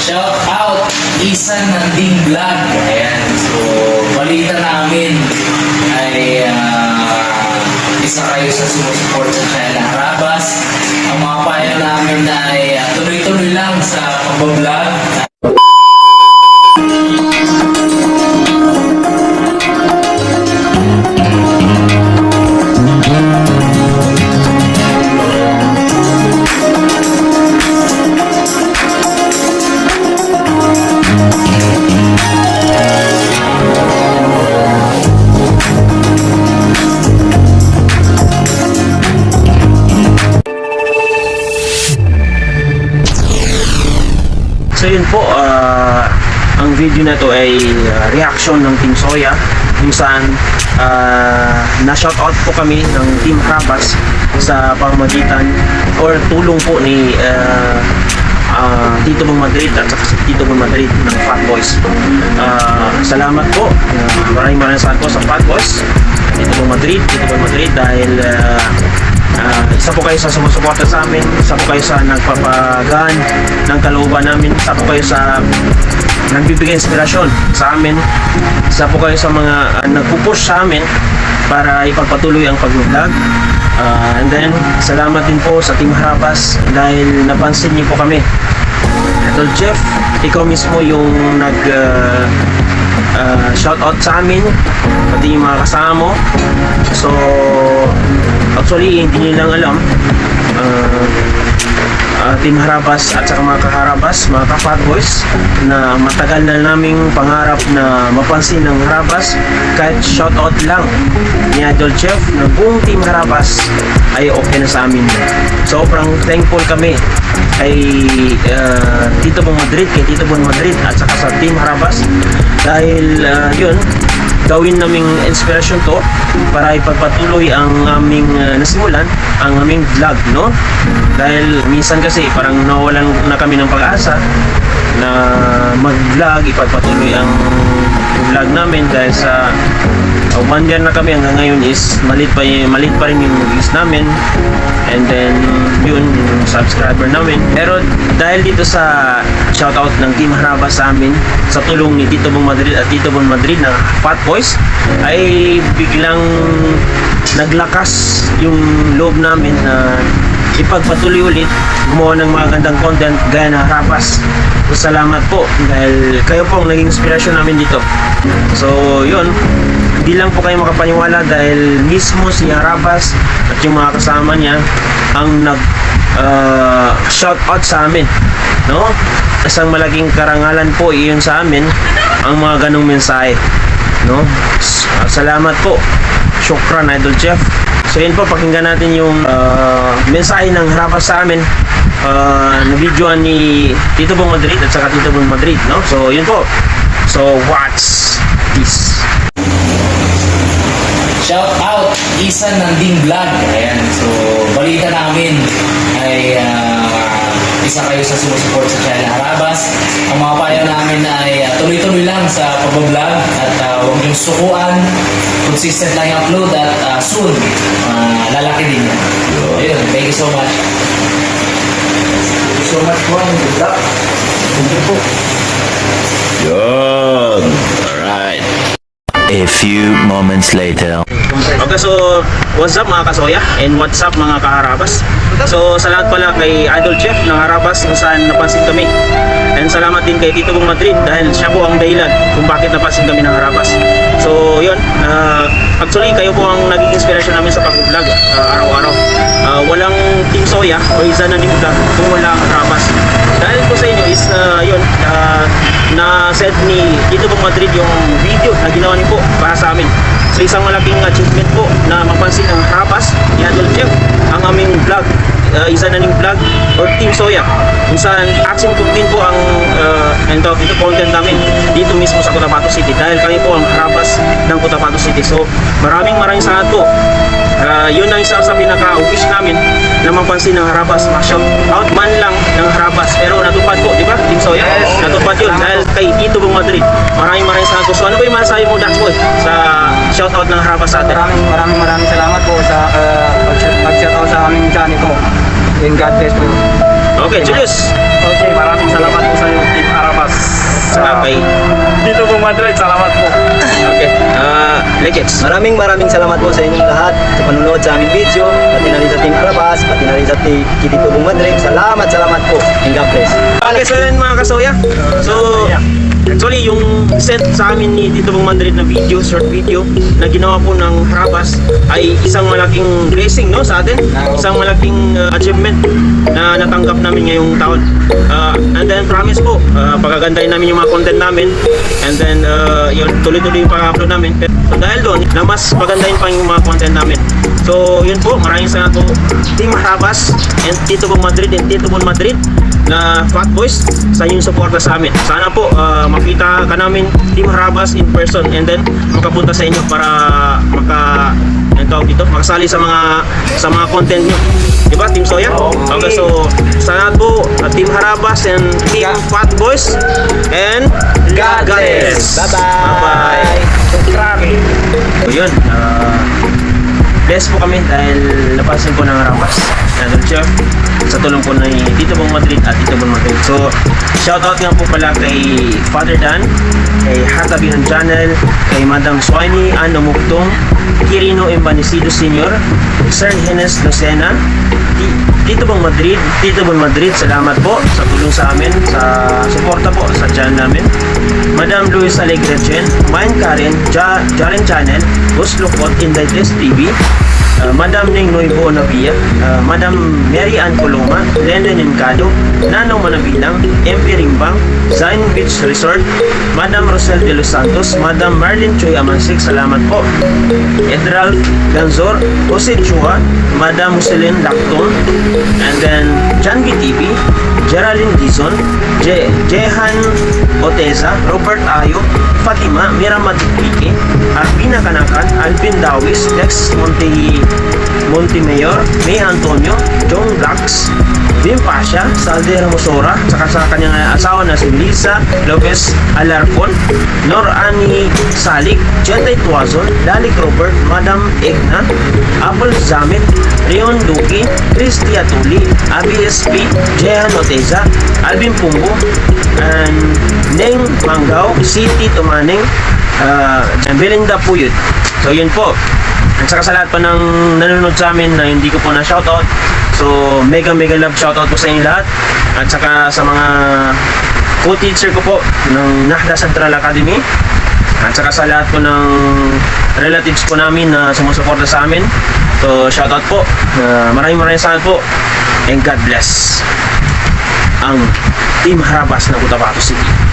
Shout out Isan Nanding Vlog. Ayan, so balita namin ay ah, isa kayo sa sumusuport sa China Harabas. Ang mga payo namin ay ah, tuloy-tuloy lang sa pag-vlog. So yun po, ah, ang video na to ay ah, reaction ng Team Soya kung saan ah, na-shoutout po kami ng Team Rabas sa pamamagitan or tulong po ni ah, ah, Tito Bong Madrid at saka si Tito Bong Madrid ng Fat Boys. Ah, salamat po. Ah, maraming maraming salamat po sa Fat Boys. Tito Bong Madrid, Tito Bong Madrid dahil ah, Ah, isa po kayo sa sumusuporta sa amin, isa po kayo sa nagpapagaan ng kalooban namin, isa po kayo sa nagbibigay inspirasyon sa amin, isa po kayo sa mga uh, nagpupush sa amin para ipagpatuloy ang pag-vlog. Ah, and then, salamat din po sa Team Harabas dahil napansin niyo po kami. Idol Jeff, ikaw mismo yung nag uh, uh, shoutout sa amin, pati yung mga kasama mo. So, actually, hindi nyo lang alam. Uh, uh, Team Harabas at saka mga kaharabas, mga ka boys na matagal na naming pangarap na mapansin ng Harabas kahit shoutout lang ni Idol Chef na buong Team Harabas ay okay na sa amin. Sobrang thankful kami kay uh, Tito Bong Madrid, kay Tito Bong Madrid at saka sa Team Harabas dahil uh, yun, gawin naming inspirasyon to para ipagpatuloy ang aming uh, nasimulan, ang aming vlog, no? Dahil minsan kasi parang nawalan na kami ng pag-asa na mag-vlog, ipagpatuloy ang vlog namin dahil sa uh, one na kami hanggang ngayon is malit pa, malit pa rin yung views namin. And then yun yung subscriber namin. Pero dahil dito sa shoutout ng Team Haraba sa amin sa tulong ni Tito Bong Madrid at Tito Bong Madrid na Fat Boys ay biglang naglakas yung loob namin na ipagpatuloy ulit. Gumawa ng mga gandang content gaya na Harapas so, salamat po dahil kayo po ang naging inspirasyon namin dito. So yun. Hindi lang po kayo makapaniwala dahil mismo si Harapas at yung mga kasama niya ang nag uh, shout out sa amin. No? Isang malaking karangalan po iyon sa amin ang mga ganong mensahe. No? Salamat po. Shukran Idol Jeff So yun po, pakinggan natin yung uh, mensahe ng harapan sa amin uh, na videoan ni Tito Bong Madrid at saka Tito Bong Madrid, no? So yun po. So what's this? Shout out Isan Nanding Vlog. Ayan, so balita namin ay ah, isa kayo sa sumusuport sa China Harabas. Ang mga payo namin ay ah, tuloy-tuloy lang sa pag-vlog at ah, huwag niyong sukuan. Consistent lang yung upload at ah, soon, ah, lalaki din yan. Ayun, thank you so much. Thank you so much po. Good luck. Thank you po. Yun. Alright. A few moments later. Okay, so what's up mga kasoya and what's up mga kaharabas? So salamat pala kay Idol Chef ng Harabas kung saan napansin kami. And salamat din kay Tito Bong Madrid dahil siya po ang dahilan kung bakit napansin kami ng Harabas. So yun, uh, actually kayo po ang naging inspiration namin sa pag-vlog uh, araw-araw. Uh, walang Team Soya o isa na din kung wala ang Harabas. Dahil po sa inyo is uh, yun, uh, na-set ni Tito Bong Madrid yung video na ginawa niyo po para sa amin. So isang malaking achievement po na mapansin ng Harabas ni Idol Chef ang aming vlog uh, isa na ning vlog or Team Soya kung saan action ko din po ang uh, and tawag dito content namin dito mismo sa Cotabato City. Dahil kami po ang harabas ng Cotabato City. So maraming maraming salamat po. Uh, yun ang isa sa pinaka-wish namin na mapansin ng harabas ma-shout out man lang ng harabas pero natupad po di ba Team Soya? Natupad yun. Dahil dito buong Madrid. Maraming maraming salamat. So ano ba yung masasabi mo, Dax Boy, sa shoutout ng Harapa sa atin? Maraming maraming maraming salamat po sa uh, pag-shoutout sa aming channel ko. In God bless po. Okay, Julius. Okay, maraming salamat po sa iyo, Team Arabas. Sa. Dito po Madrid, salamat po. okay. Uh, Legends. Maraming maraming salamat po sa inyong lahat sa panonood sa aming video, pati na rin sa Team Arabas, pati na rin sa Team Kitito Madrid. Salamat, salamat po. And God bless. Okay, so yun mga kasoya. So, actually yung sent sa amin ni Tito Bong Madrid na video, short video, na ginawa po ng Harabas ay isang malaking blessing no sa atin. Isang malaking uh, achievement na natanggap namin ngayong taon. Uh, and then promise po, uh, pagagandahin namin yung mga content namin. And then uh, yun, tuloy-tuloy yung pag-upload namin. So dahil doon, na mas pagandahin pa yung mga content namin. So yun po, maraming salamat po Team Harabas and Tito Bong Madrid and Tito Bong Madrid na Fat Boys sa inyong suporta sa amin. Sana po ah, makita ka namin Team Harabas in person and then makapunta sa inyo para maka tawag dito, makasali sa mga sa mga content nyo. Di ba, Team Soya? Okay, so sana po ah, Team Harabas and Team Fat Boys and bless po kami dahil napasin po ng Harabas. Nandun siya sa tulong po ni Tito Bong Madrid at Tito Bong Madrid. So, shoutout nga po pala kay Father Dan, kay Hatabihan Channel, kay Madam Swani Ano Mugtong, Kirino Embanisido Sr., Sir Henes Lucena, Ti- Tito Bong Madrid, Tito Bong Madrid, salamat po sa tulong sa amin, sa suporta po sa channel namin. Madam Luis Alegre Chen, Mine Karen, ja Jaren Channel, Bus Lukot, Indaites TV, Uh, Madam Ning Noibo Nabia, uh, Madam Mary Ann Coloma, Lenden Encado, Nano Manabilang, MP Rimbang, Zion Beach Resort, Madam Rosel de los Santos, Madam Marlene Choi Amansik, salamat po. Edral Ganzor, Jose Chua, Madam Jocelyn Lacton, and then Janvi TV, Geraldine Dizon, Je Jehan Oteza, Robert Ayo, Fatima, Mira Matipique, Arbina Kanakan, Alvin Dawis, Lex Monte Montemayor, May Antonio, John Blax, Vim Pasha, Salde Ramosora, saka sa kanyang asawa na si Lisa Lopez Alarcon, Nor Ani Salik, Jetay Tuazon, Dalik Robert, Madam Egna, Apple Zamit, Leon Duki, Christy Atuli, ABSP, Jehan Oteza, Alvin Pumbo, and Neng Manggao, City Tumaneng, uh, Belinda Puyut. So yun po. At saka sa lahat pa ng nanonood sa amin na hindi ko po na shoutout. So mega mega love shoutout po sa inyo lahat. At saka sa mga co-teacher ko po ng Nahda Central Academy. At saka sa lahat po ng relatives po namin na sumusuporta sa amin. So shoutout po. Uh, maraming maraming salamat po. And God bless ang Team Harabas ng Cotabato City.